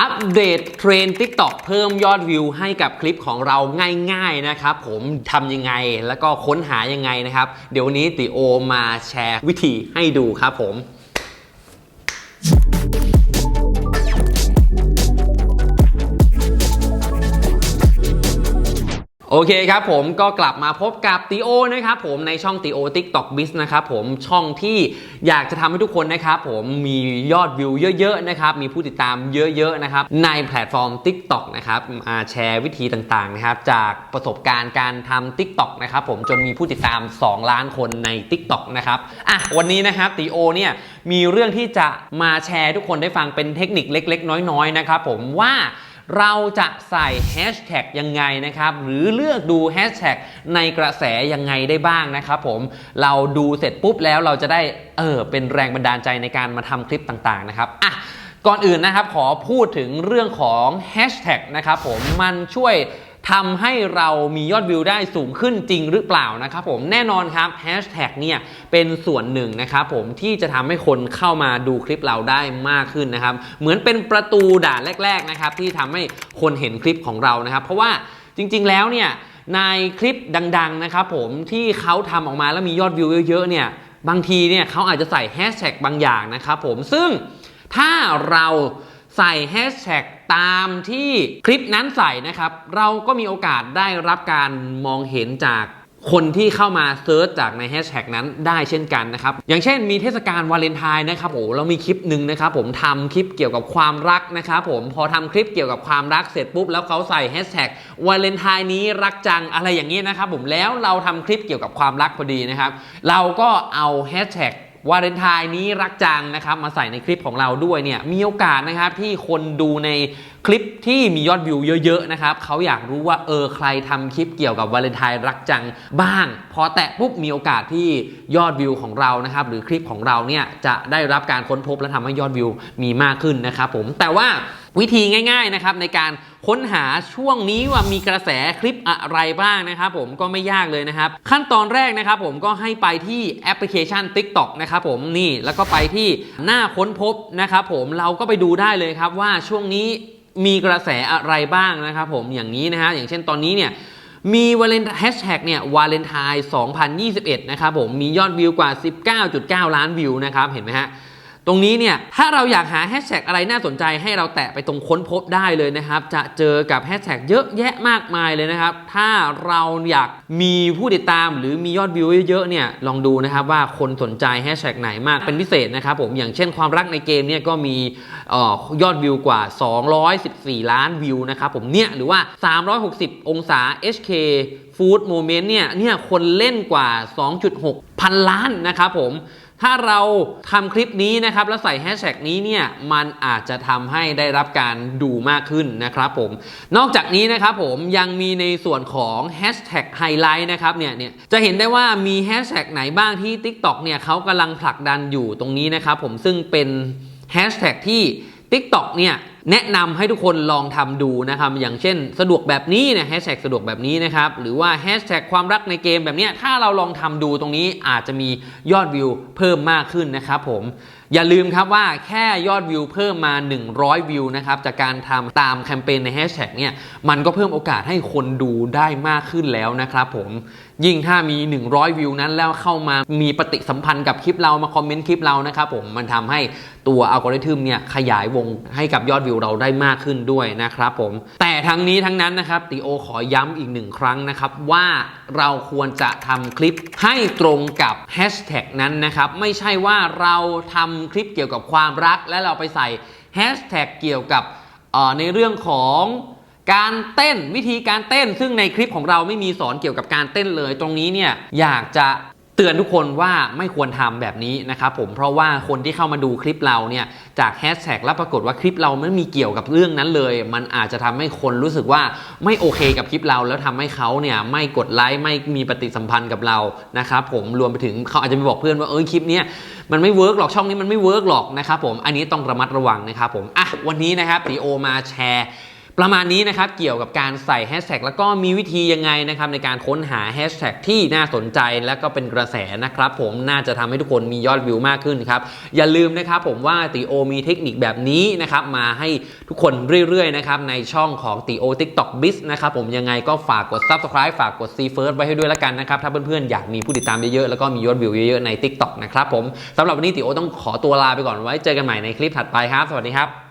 อัปเดตเทรนด์ TikTok เพิ่มยอดวิวให้กับคลิปของเราง่ายๆนะครับผมทำยังไงแล้วก็ค้นหายังไงนะครับ เดี๋ยววันนี้ติโอมาแชร์วิธีให้ดูครับผม โอเคครับผมก็กลับมาพบกับตีโอนะครับผมในช่องตีโอ TikTok Biz นะครับผมช่องที่อยากจะทำให้ทุกคนนะครับผมมียอดวิวเยอะๆนะครับมีผู้ติดตามเยอะๆนะครับในแพลตฟอร์ม TikTok นะครับมาแชร์วิธีต่างๆนะครับจากประสบการณ์การทำ TikTok นะครับผมจนมีผู้ติดตาม 2 ล้านคนใน TikTok นะครับอะวันนี้นะครับตีโอเนี่ยมีเรื่องที่จะมาแชร์ทุกคนได้ฟังเป็นเทคนิคเล็ก ๆ น้อยๆนะครับผมว่า เราจะใส่แฮชแท็กยังไงนะครับ หรือเลือกดูแฮชแท็กในกระแสยังไงได้บ้างนะครับผมเราดูเสร็จปุ๊บแล้วเราจะได้เออเป็นแรงบันดาลใจในการมาทำคลิปต่างๆนะครับอะก่อนอื่นนะครับขอพูดถึงเรื่องของแฮชแท็กนะครับผมมันช่วย ทำให้เรามียอดวิวได้สูงขึ้นจริงหรือเปล่านะครับผมแน่นอนครับแฮชแท็กเนี่ยเป็นส่วนหนึ่งนะครับผมที่จะทำให้คนเข้ามาดูคลิปเราได้มากขึ้นนะครับ เหมือนเป็นประตูด่านแรก ๆนะครับ ที่ทำให้คนเห็นคลิปของเรานะครับ เพราะว่าจริง ๆ แล้วเนี่ยในคลิปดัง ๆ นะครับผมที่เขาทำออกมาแล้วมียอดวิวเยอะๆเนี่ยบางทีเนี่ยเขาอาจจะใส่แฮชแท็กบางอย่างนะครับผมซึ่งถ้าเรา ใส่แฮชแท็กตามที่คลิปนั้นใส่นะครับ เราก็มีโอกาสได้รับการมองเห็นจากคนที่เข้ามาเซิร์ชจากในแฮชแท็กนั้นได้เช่นกันนะครับ อย่างเช่นมีเทศกาลวาเลนไทน์นะครับโอ้เรามีคลิปหนึ่งนะครับผมทำคลิปเกี่ยวกับความรักนะครับผมพอทำคลิปเกี่ยวกับความรักเสร็จปุ๊บแล้วเขาใส่แฮชแท็กวาเลนไทน์นี้รักจังอะไรอย่างนี้นะครับผมแล้วเราทำคลิปเกี่ยวกับความรักพอดีนะครับ เราก็เอาแฮชแท็ก วาเลนไทน์นี้รักจังนะครับมาใส่ในคลิปของเราด้วยเนี่ยมีโอกาสนะครับที่คนดูในคลิปที่มียอดวิวเยอะๆนะครับเขาอยากรู้ว่าเออใครทำคลิปเกี่ยวกับวาเลนไทน์รักจังบ้าง พอแตะปุ๊บมีโอกาสที่ยอดวิวของเรานะครับหรือคลิปของเราเนี่ยจะได้รับการค้นพบและทำให้ยอดวิวมีมากขึ้นนะครับผมแต่ว่าวิธีง่ายๆนะครับในการ ค้นหาช่วงนี้ว่ามีกระแสคลิปอะไรบ้างนะครับผมก็ไม่ยากเลยนะครับ ขั้นตอนแรกนะครับผมก็ให้ไปที่แอปพลิเคชัน TikTok นะครับผมนี่แล้วก็ไปที่หน้าค้นพบนะครับผมเราก็ไปดูได้เลยครับว่าช่วงนี้มีกระแสอะไรบ้างนะครับผมอย่างนี้นะฮะอย่างเช่นตอนนี้เนี่ยมีวาเลนแฮชแท็กเนี่ยวาเลนไทน์2021 นะครับผมมียอดวิวกว่า 19.9 ล้านวิวนะครับเห็นไหมฮะ ตรงนี้เนี่ยถ้าเราอยากหาแฮชแท็กอะไรน่าสนใจให้เราแตะไปตรงค้นพบได้เลยนะครับ จะเจอกับแฮชแท็กเยอะแยะมากมายเลยนะครับ ถ้าเราอยากมีผู้ติดตามหรือมียอดวิวเยอะๆเนี่ยลองดูนะครับว่าคนสนใจแฮชแท็กไหนมากเป็นพิเศษนะครับผมอย่างเช่นความรักในเกมเนี่ยก็มีออยอดวิวกว่า 214 ล้านวิวนะครับผมเนี่ยหรือว่า 360 องศา HK Food Moment เนี่ยเนี่ยคนเล่นกว่า 2.6 พันล้านนะครับผม ถ้าเราทำคลิปนี้นะครับแล้วใส่แฮชแท็กนี้เนี่ยมันอาจจะทำให้ได้รับการดูมากขึ้นนะครับผม นอกจากนี้นะครับผมยังมีในส่วนของแฮชแท็กไฮไลท์นะครับเนี่ยเนี่ยจะเห็นได้ว่ามีแฮชแท็กไหนบ้างที่ TikTok เนี่ยเขากำลังผลักดันอยู่ตรงนี้นะครับผมซึ่งเป็นแฮชแท็กที่ TikTok เนี่ย แนะนำให้ทุกคนลองทำดูนะครับ อย่างเช่น สะดวกแบบนี้เนี่ยแฮชแท็กสะดวกแบบนี้นะครับ หรือว่าแฮชแท็กความรักในเกมแบบนี้ถ้าเราลองทำดูตรงนี้อาจจะมียอดวิวเพิ่มมากขึ้นนะครับผม อย่าลืมครับว่าแค่ยอดวิวเพิ่มมา 100 วิวนะครับจากการทำตามแคมเปญในแฮชแท็กเนี่ยมันก็เพิ่มโอกาสให้คนดูได้มากขึ้นแล้วนะครับผมยิ่งถ้ามี 100 วิวนั้นแล้วเข้ามามีปฏิสัมพันธ์กับคลิปเรามาคอมเมนต์คลิปเรานะครับผมมันทำให้ตัวอัลกอริทึมเนี่ยขยายวงให้กับยอดวิวเราได้มากขึ้นด้วยนะครับผมแต่ทั้งนี้ทั้งนั้นนะครับติโอขอย้ำอีกหนึ่งครั้งนะครับว่าเราควรจะทำคลิปให้ตรงกับแฮชแท็กนั้นนะครับไม่ใช่ว่าเราทำคลิปเกี่ยวกับความรัก และเราไปใส่แฮชแท็กเกี่ยวกับในเรื่องของการเต้นวิธีการเต้นซึ่งในคลิปของเราไม่มีสอนเกี่ยวกับการเต้นเลย ตรงนี้เนี่ยอยากจะ ตือนทุกคนว่าไม่ควรทำแบบนี้นะครับผมเพราะว่าคนที่เข้ามาดูคลิปเราเนี่ยจากแฮชแท็กแล้วปรากฏว่าคลิปเราไม่มีเกี่ยวกับเรื่องนั้นเลย มันอาจจะทำให้คนรู้สึกว่าไม่โอเคกับคลิปเรา แล้วทำให้เขาเนี่ยไม่กดไลค์ไม่มีปฏิสัมพันธ์กับเรานะครับผมรวมไปถึงเขาอาจจะไปบอกเพื่อนว่าเออคลิปเนี้ยมันไม่เวิร์กหรอกช่องนี้มันไม่เวิร์กหรอกนะครับผมอันนี้ต้องระมัดระวังนะครับผมอะวันนี้นะครับตีโอมาแชร์ ประมาณนี้นะครับเกี่ยวกับการใส่แฮชแท็กแล้วก็มีวิธียังไงนะครับในการค้นหาแฮชแท็กที่น่าสนใจและก็เป็นกระแสนะครับผมน่าจะทำให้ทุกคนมียอดวิวมากขึ้นครับอย่าลืมนะครับผมว่าติโอมีเทคนิคแบบนี้นะครับมาให้ทุกคนเรื่อยๆนะครับในช่องของติโอ TikTok Biz นะครับผมยังไงก็ฝากกด Subscribe ฝากกด See First ไว้ให้ด้วยละกันนะครับถ้าเพื่อนๆอยากมีผู้ติดตามเยอะๆแล้วก็มียอดวิวเยอะๆใน TikTok นะครับผมสำหรับวันนี้ติโอต้องขอตัวลาไปก่อนไว้เจอกันใหม่ในคลิปถัดไปครับ สวัสดีครับ